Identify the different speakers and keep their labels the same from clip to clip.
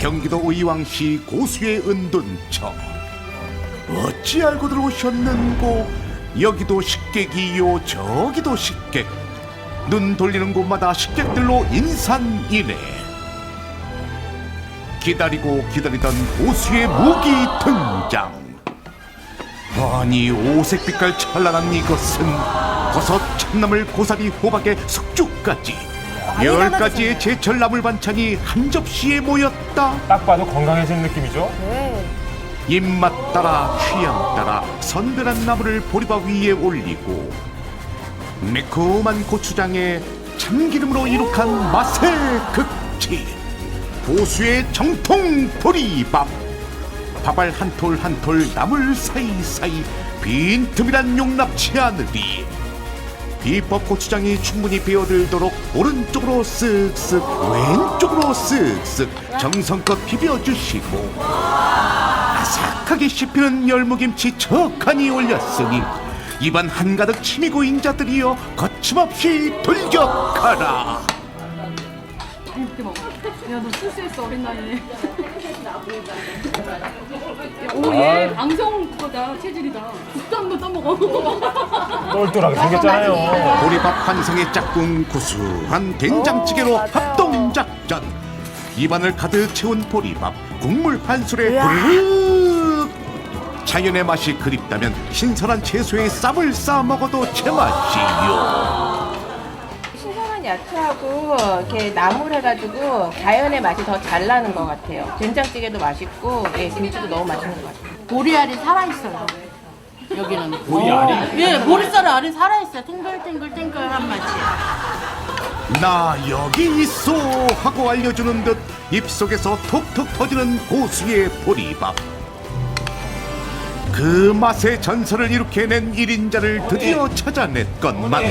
Speaker 1: 경기도 의왕시 고수의 은둔처. 어찌 알고 들어오셨는고? 여기도 식객이요 저기도 식객. 눈 돌리는 곳마다 식객들로 인산이네. 기다리고 기다리던 고수의 무기 등장. 아니 오색빛깔 찬란한 이것은 버섯, 참나물, 고사리, 호박에 숙주까지 열 가지의 제철 나물 반찬이 한 접시에 모였다.
Speaker 2: 딱 봐도 건강해진 느낌이죠?
Speaker 1: 입맛 따라 취향 따라 선별한 나물을 보리밥 위에 올리고 매콤한 고추장에 참기름으로 이룩한 맛의 극치 고수의 정통 보리밥. 밥알 한 톨 한 톨 나물 사이사이 빈틈이란 용납치 않으리 비법 고추장이 충분히 배어들도록 오른쪽으로 쓱쓱 왼쪽으로 쓱쓱 정성껏 비벼주시고 아삭하게 씹히는 열무김치 척하니 올렸으니 입안 한가득 침이 고 인 자들이여 거침없이 돌격하라
Speaker 3: 이렇게 먹어. 야, 너 실수했어, 어린 나이에. 오, 얘 방송 그거다, 체질이다. 국도 한번 떠먹어.
Speaker 2: 똘똘하게 생겼잖아요.
Speaker 1: 보리밥 환상의 짝꿍 구수한 된장찌개로 합동 작전 입안을 가득 채운 보리밥 국물 한 술에 부르륵 자연의 맛이 그립다면 신선한 채소에 쌈을 싸 먹어도 제맛이요
Speaker 4: 야채하고 이렇게 나물 해가지고 자연의 맛이 더 잘 나는 것 같아요. 된장찌개도 맛있고 예, 김치도 너무 맛있는 것 같아요.
Speaker 3: 보리알이 살아있어요. 여기는. 보리알이? 예, 보리쌀 알이 살아있어요. 탱글탱글탱글한 맛이.
Speaker 1: 나 여기 있어 하고 알려주는 듯 입속에서 톡톡 터지는 고수의 보리밥 그 맛의 전설을 일으켜낸 일인자를 드디어 찾아냈건만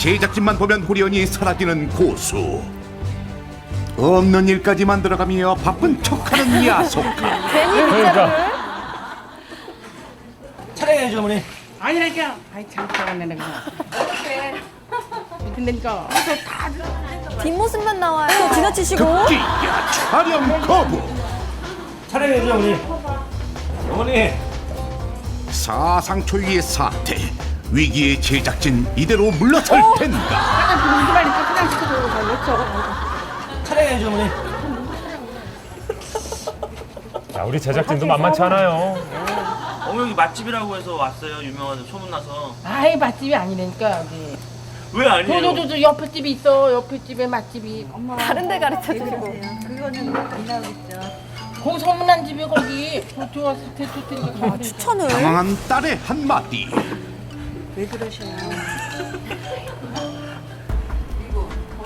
Speaker 1: 제작진만 보면 후련히 사라지는 고수 없는 일까지 만들어가며 바쁜 척하는 야속함
Speaker 2: 그러니까
Speaker 5: 차례해야죠 어머니
Speaker 3: 아니라니까. 아이, 참, 잘하네, 내가. 근데니까.
Speaker 6: 뒷모습만 나와요. 지나치시고.
Speaker 1: 급기야 촬영 거부
Speaker 5: 차례해야죠 어머니 어머니
Speaker 1: 사상 초유의 사태 위기의 제작진 이대로 물러설 텐가
Speaker 5: 차례해야죠 어머니
Speaker 2: 야, 우리 제작진도 만만치 않아요.
Speaker 7: 어머 여기 맛집이라고 해서 왔어요 유명한 소문나서
Speaker 3: 아이, 맛집이 아니라니까, 여기.
Speaker 7: 왜 아니에요?
Speaker 3: 저저저 옆에 집이 있어. 옆에 집에 맛집이. 엄마.
Speaker 6: 다른 데 가르쳐 주시고.
Speaker 3: 거기 소문난 집이 거기. 저 좋았을 때 좋을 테니까.
Speaker 6: 추천을.
Speaker 1: 당황한 딸의 한마디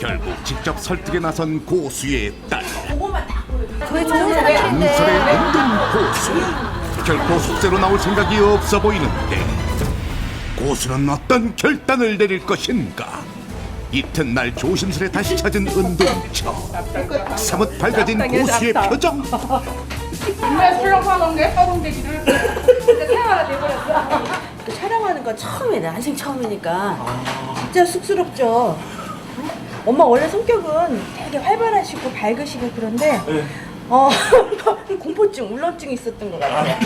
Speaker 1: 결국 직접 설득에 나선 고수의 딸.
Speaker 6: 저희 좋은 사람인데.
Speaker 1: 전설의 은둔 고수. 결코 숙제로 나올 생각이 없어 보이는데 고수는 어떤 결단을 내릴 것인가? 이튿날 조심스레 다시 찾은 은둔처 사뭇 밝아진 고수의 표정.
Speaker 3: 술렁하는 게 허둥대기를. 생활화 돼버렸어.
Speaker 8: 촬영하는 건 처음이네. 한생 처음이니까. 진짜 쑥스럽죠? 엄마 원래 성격은 되게 활발하시고 밝으시고 그런데 어 공포증 울렁증이 있었던 것 같아요.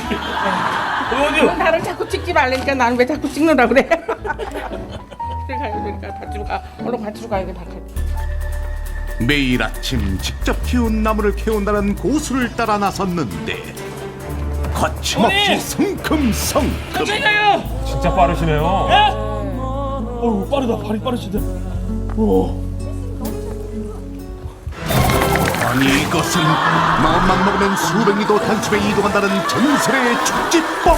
Speaker 7: 어머니
Speaker 3: 나를 자꾸 찍지 말라니까 나는 왜 자꾸 찍는다 그래? 그래 가야 되니까 밭으로 가. 얼른 밭으로 가야 돼 밭에.
Speaker 1: 매일 아침 직접 키운 나무를 캐온다는 고수를 따라 나섰는데 거침없이 성큼성큼.
Speaker 2: 진짜 빠르시네요.
Speaker 5: 어우 빠르다. 발이 빠르시다
Speaker 1: 아니 이것은 마음만 먹으면 수백 리도 단숨에 이동한다는 전설의 축지법.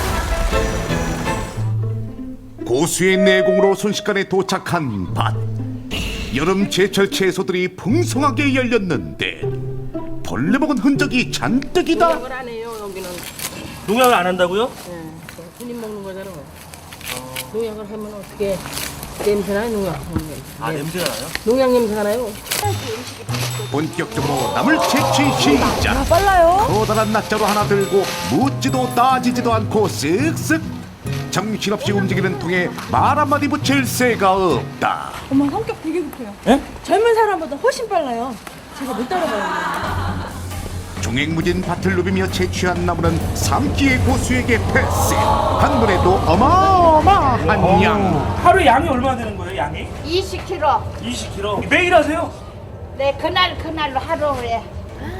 Speaker 1: 고수의 내공으로 순식간에 도착한 밭. 여름 제철 채소들이 풍성하게 열렸는데 벌레 먹은 흔적이 잔뜩이다
Speaker 3: 농약을 안 해요 여기는.
Speaker 7: 농약을 안 한다고요?
Speaker 3: 군인 먹는 거잖아. 농약을 하면 어떻게 냄새나요 농약?
Speaker 7: 아 냄새가 나요?
Speaker 3: 농약 냄새가 나요.
Speaker 1: 본격적으로 나물 채취 시작
Speaker 6: 빨라요.
Speaker 1: 커다란 낫자로 하나 들고 묻지도 따지지도 않고 쓱쓱 정신없이 움직이는 통에 말 한마디 붙일 새가 없다
Speaker 8: 엄마 성격 되게 급해요 젊은 사람보다 훨씬 빨라요 제가 못 따라가요
Speaker 1: 종횡무진 밭을 누비며 채취한 나무는 삼기의 고수에게 패스 한 번에도 어마어마한 양
Speaker 5: 하루 양이 얼마나 되는 거예요, 양이?
Speaker 9: 20kg.
Speaker 5: 20kg. 매일 하세요?
Speaker 9: 네, 그날 그날로 하루에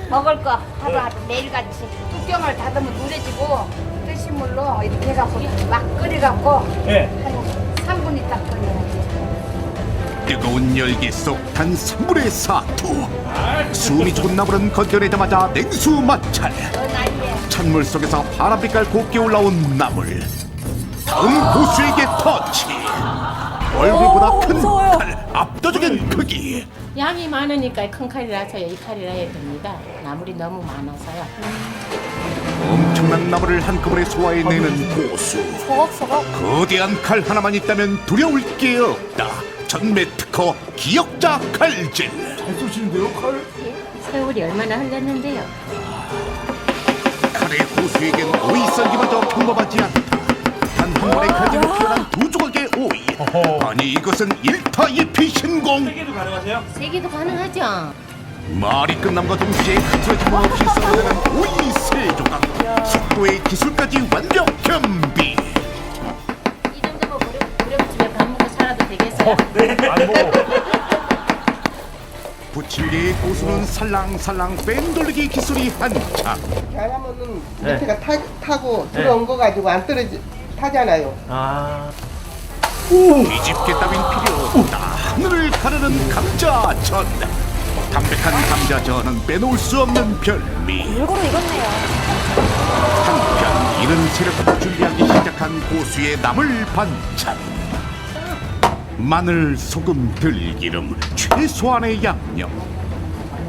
Speaker 9: 먹을 거 하루하루 매일같이 뚜껑을 닫으면 누래지고 뜨신 물로 이렇게 해갖고 막 끓여갖고
Speaker 5: 네.
Speaker 9: 한 3분 있다 끓여야지.
Speaker 1: 뜨거운 열기 속단 3분의 사투 숨이 좋은 나무는 건져내자마자 냉수 마찰 찬물 속에서 파란빛깔 곱게 올라온 나물 다음 고수에게 터치 얼굴보다 큰. 칼 압도적인 크기
Speaker 4: 양이 많으니까 큰 칼이라서요. 이 칼이라 해야 됩니다. 나물이 너무 많아서요.
Speaker 1: 엄청난 나무를 한꺼번에 소화해내는 고수. 거대한 칼 하나만 있다면 두려울 게 없다 전매 특허 기억자 칼질.
Speaker 4: 세월이 얼마나 흘렀는데요.
Speaker 1: 칼의 고수에겐 오이 썰기마저 평범하지 않다. 단 한 번의 칼질로 피어난 두 조각의 오이.
Speaker 2: 어허.
Speaker 1: 아니 이것은 일타이피 신공.
Speaker 5: 세개도 가능하세요?
Speaker 4: 세기도 가능하죠.
Speaker 1: 말이 끝남과 동시에 흐트러짐 없이 썰어내는 오이 세 조각. 속도의 기술까지 완벽 겸비
Speaker 4: 되겠어요.
Speaker 2: 안 보고.
Speaker 1: 부침개의 고수는 살랑살랑 뺑 돌리기 기술이 한창
Speaker 3: 잘하면은 밑에가 타, 타고 들어온 거 가지고 안 떨어지 타잖아요.
Speaker 5: 아.
Speaker 1: 뒤집개 따윈 필요 없다 하늘을 가르는 감자전 담백한 감자전은 빼놓을 수 없는 별미
Speaker 6: 골고루 익었네요.
Speaker 1: 한편 이른 새벽부터 준비하기 시작한 고수의 나물 반찬 마늘, 소금, 들기름, 최소한의 양념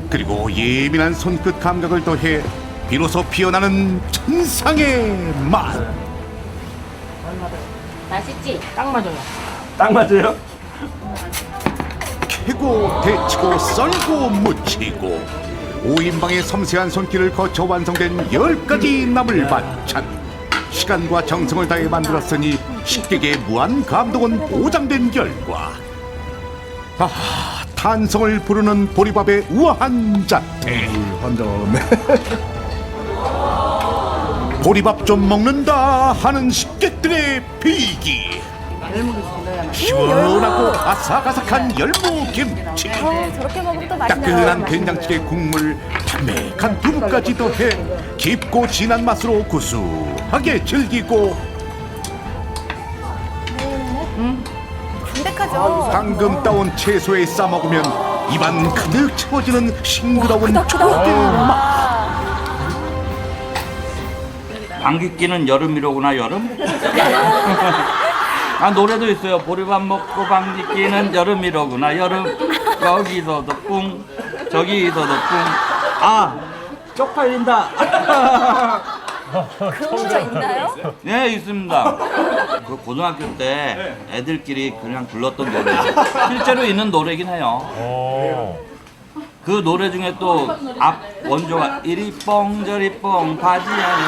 Speaker 1: 그리고 예민한 손끝 감각을 더해 비로소 피어나는 천상의 맛
Speaker 4: 맛있지?
Speaker 3: 딱 맞아요.
Speaker 5: 딱 맞아요?
Speaker 1: 캐고 데치고 썰고 무치고 5인방의 섬세한 손길을 거쳐 완성된 열가지 나물 반찬 시간과 정성을 다해 만들었으니 식객의 무한 감동은 보장된 결과. 아 탄성을 부르는 보리밥의 우아한 자태. 보리밥 좀 먹는다 하는 식객들의 비기. 시원하고 아삭아삭한 열무 김치.
Speaker 6: 어, 저렇게 먹으면 또 맛있네요.
Speaker 1: 따끈한 된장찌개 국물 담백한 두부까지 더해 깊고 진한 맛으로 구수 하게 즐기고
Speaker 6: 담백하죠.
Speaker 1: 방금 따온 채소에 싸 먹으면 입안 가득 채워지는 싱그러운 초록의 맛
Speaker 7: 방귀 끼는 여름이로구나 여름. 아 노래도 있어요. 보리밥 먹고 방귀 끼는 여름이로구나 여름. 여기서도 뿡 저기서도 뿡. 아 쪽팔린다.
Speaker 6: 그런 노래가 있나요?
Speaker 7: 네 있습니다. 그 고등학교 때 애들끼리 그냥 불렀던 노래. 실제로 있는 노래긴 해요.
Speaker 2: 어.
Speaker 7: 그 노래 중에 또 앞 원조가 이리 뻥 저리 뻥 바지 안에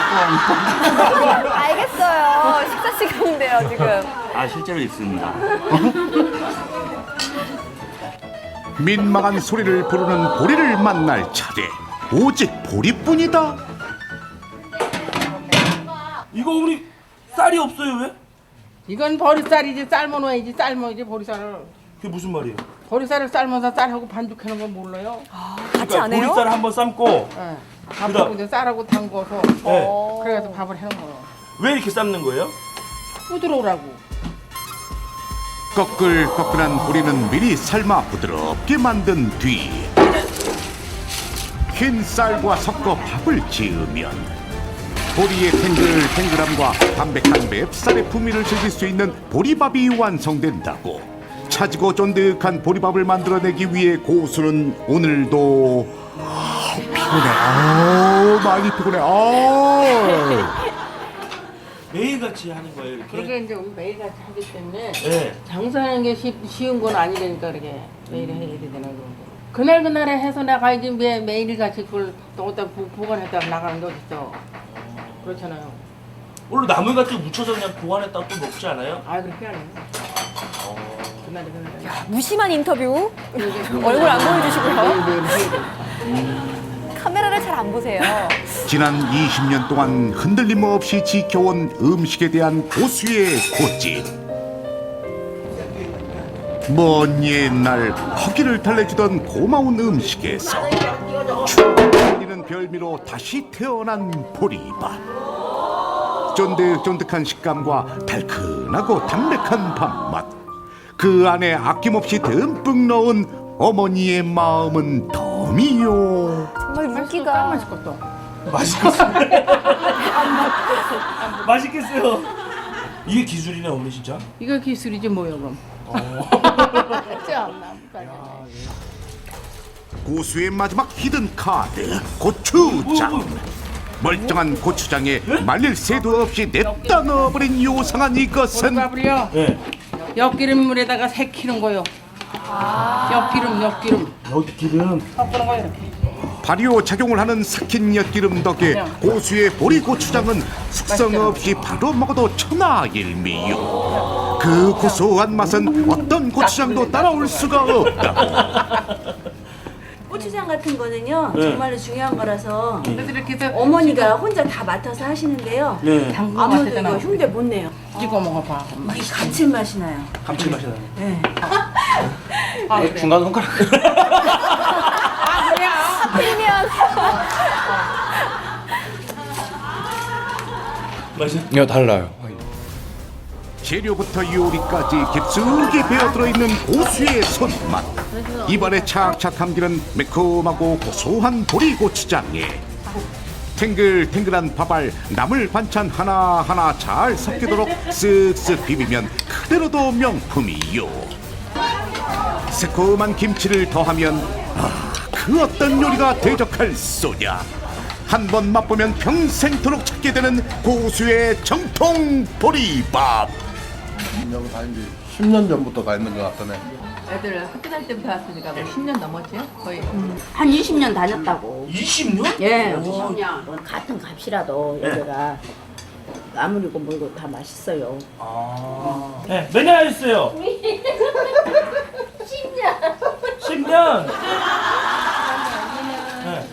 Speaker 7: 뻥.
Speaker 6: 알겠어요. 식사 시간인데요, 지금.
Speaker 7: 아 실제로 있습니다.
Speaker 1: 민망한 소리를 부르는 보리를 만날 차례 오직 보리뿐이다
Speaker 5: 이거 우리 쌀이 없어요, 왜?
Speaker 3: 이건 보리쌀이지 삶아 놓아야지 삶아야지 보리쌀을.
Speaker 5: 그게 무슨 말이에요?
Speaker 3: 보리쌀을 삶아서 쌀하고 반죽하는 건 몰라요.
Speaker 6: 같이 안 해요?
Speaker 5: 그러니까 보리쌀 한번 삶고
Speaker 3: 예. 밥하고 이제 쌀하고 담궈서
Speaker 5: 네.
Speaker 3: 그래서 밥을 해놓은 거예요.
Speaker 5: 왜 이렇게 삶는 거예요?
Speaker 3: 부드러우라고.
Speaker 1: 꺼끌꺼끌한 보리는 미리 삶아 부드럽게 만든 뒤 흰 쌀과 섞어 밥을 지으면 보리의 탱글탱글함과 담백한 맵쌀의 풍미를 즐길 수 있는 보리밥이 완성된다고 차지고 쫀득한 보리밥을 만들어내기 위해 고수는 오늘도 아, 피곤해 아 많이 피곤해 아
Speaker 5: 매일같이 하는 거예요, 이렇게?
Speaker 3: 그렇게 이제 우리 매일같이 하기 때문에
Speaker 5: 네.
Speaker 3: 장사하는 게 쉬, 쉬운 건 아니니까 그렇게 매일 해야 되는 거. 그날 그날에 해서 나가야지 매, 매일같이 그걸 또 어디다 보- 보관했다 나가는 게 어딨어. 그렇잖아요.
Speaker 5: 원래 나물 같은 거 묻혀서 그냥 보관했다가 또 먹지 않아요?
Speaker 3: 아 그렇게 안 해. 그날에 그날에.
Speaker 6: 무심한 인터뷰. 얼굴 안 보여주시고요.
Speaker 3: 매일 해야 돼.
Speaker 6: 카메라를 잘 안 보세요.
Speaker 1: 지난 20년 동안 흔들림 없이 지켜온 음식에 대한 고수의 고집. 먼 옛날 허기를 달래주던 고마운 음식에서 별미로 다시 태어난 보리밥. 쫀득쫀득한 식감과 달큰하고 담백한 밥맛. 그 안에 아낌없이 듬뿍 넣은 어머니의 마음은 덤이요.
Speaker 6: 정말
Speaker 3: 딱
Speaker 6: 윤기가.
Speaker 3: 맛있겠다.
Speaker 5: 맛있겠어요. 맛있겠어요. 이게 기술이네 어머니 진짜.
Speaker 3: 이거 기술이지 뭐야 그럼.
Speaker 1: 고수의 마지막 히든 카드 고추장 멀쩡한 고추장에 말릴 새도 없이 냅다 넣어버린 요상한 이것은.
Speaker 5: 네.
Speaker 3: 엿기름 물에다가 새키는 거요. 엿기름 엿기름
Speaker 5: 여기 기름.
Speaker 3: 섞는 거 이렇게.
Speaker 1: 발효 작용을 하는 삭힌 엿기름 덕에 고수의 보리 고추장은 숙성 없이 바로 먹어도 천하일미요 그 고소한 맛은 어떤 고추장도 따라올 수가 없다
Speaker 8: 고추장 같은 거는요
Speaker 5: 네.
Speaker 8: 정말로 중요한 거라서
Speaker 3: 해서
Speaker 8: 어머니가 혼자 다 맡아서 하시는데요.
Speaker 5: 네.
Speaker 8: 아무도 이거 흉내 못 내요.
Speaker 3: 찍어 먹어봐.
Speaker 8: 이 감칠맛이 나요.
Speaker 5: 감칠맛이 나네.
Speaker 8: 네.
Speaker 3: 아, 그래.
Speaker 5: 중간 손가락.
Speaker 6: 프리미엄.
Speaker 5: 맛있어.
Speaker 2: 이거 달라요.
Speaker 1: 재료부터 요리까지 깊숙이 배어들어 있는 고수의 손맛 입안에 착착 감기는 매콤하고 고소한 보리고추장에 탱글탱글한 밥알 나물 반찬 하나하나 잘 섞이도록 쓱쓱 비비면 그대로도 명품이요. 새콤한 김치를 더하면 아, 그 어떤 요리가 대적할 소냐? 한 번 맛보면 평생토록 찾게 되는 고수의 정통 보리밥
Speaker 10: 10년 전부터 가 있는 것 같더네.
Speaker 3: 애들 학교 다닐 때부터 왔으니까 뭐 10년 넘었지? 거의.
Speaker 11: 한 20년 다녔다고.
Speaker 5: 20년?
Speaker 11: 예, 20년. 같은 값이라도 여기가 아무리고 뭐고 다 맛있어요.
Speaker 5: 네. 몇 년 하셨어요? 10년. 10년. 네.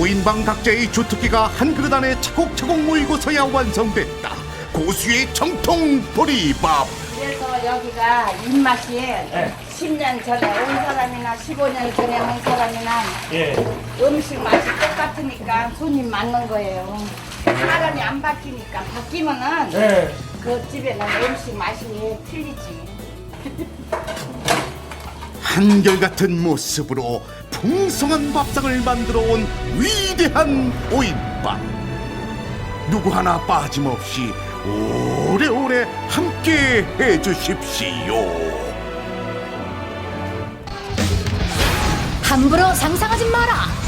Speaker 1: 오인방 각자의 주특기가 한 그릇 안에 차곡차곡 모이고서야 완성됐다. 고수의 정통 보리밥.
Speaker 9: 그래서 여기가 입맛이 10년 전에 온 사람이나 15년 전에 온 사람이나
Speaker 5: 예.
Speaker 9: 음식 맛이 똑같으니까 손님 맞는 거예요. 사람이 안 바뀌니까 바뀌면은
Speaker 5: 네.
Speaker 9: 그 집에는 음식 맛이 틀리지.
Speaker 1: 한결같은 모습으로 풍성한 밥상을 만들어 온 위대한 오인밥. 누구 하나 빠짐없이 오래오래 함께 해주십시오.
Speaker 6: 함부로 상상하지 마라.